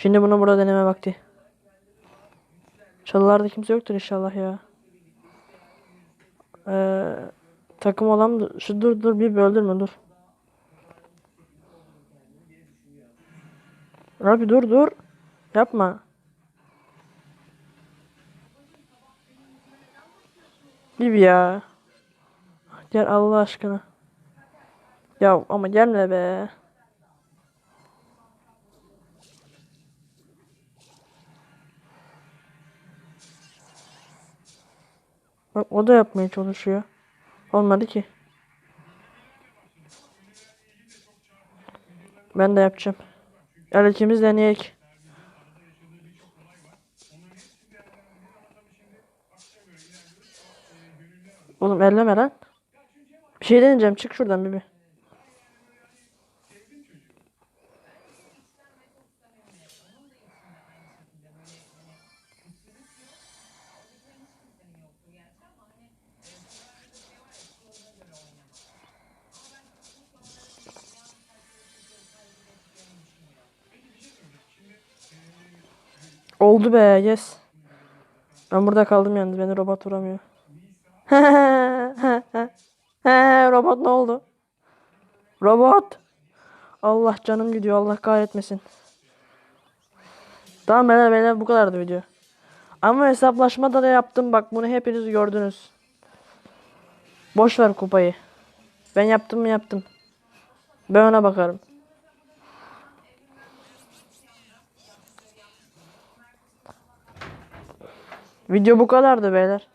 Şimdi bunu burada deneme vakti. Çalılarda kimse yoktur inşallah ya. Ee, takım olan şu dur dur bir öldürme dur. Abi dur dur. Yapma. Bibi ya. Gel Allah aşkına. Ya ama gelme be. Bak o da yapmaya çalışıyor. Olmadı ki. Ben de yapacağım. Gel ikimiz deneyek. Oğlum elleme lan. Bir şey deneyeceğim. Çık şuradan bir bir. Oldu be yes. Ben burada kaldım yalnız beni robot vuramıyor. robot ne oldu? Robot. Allah canım gidiyor Allah kahretmesin. Tamam beyler beyler bu kadardı video. Ama hesaplaşmada da yaptım bak bunu hepiniz gördünüz. Boş ver kupayı. Ben yaptım mı yaptım. Ben ona bakarım. Video bu kadardı beyler.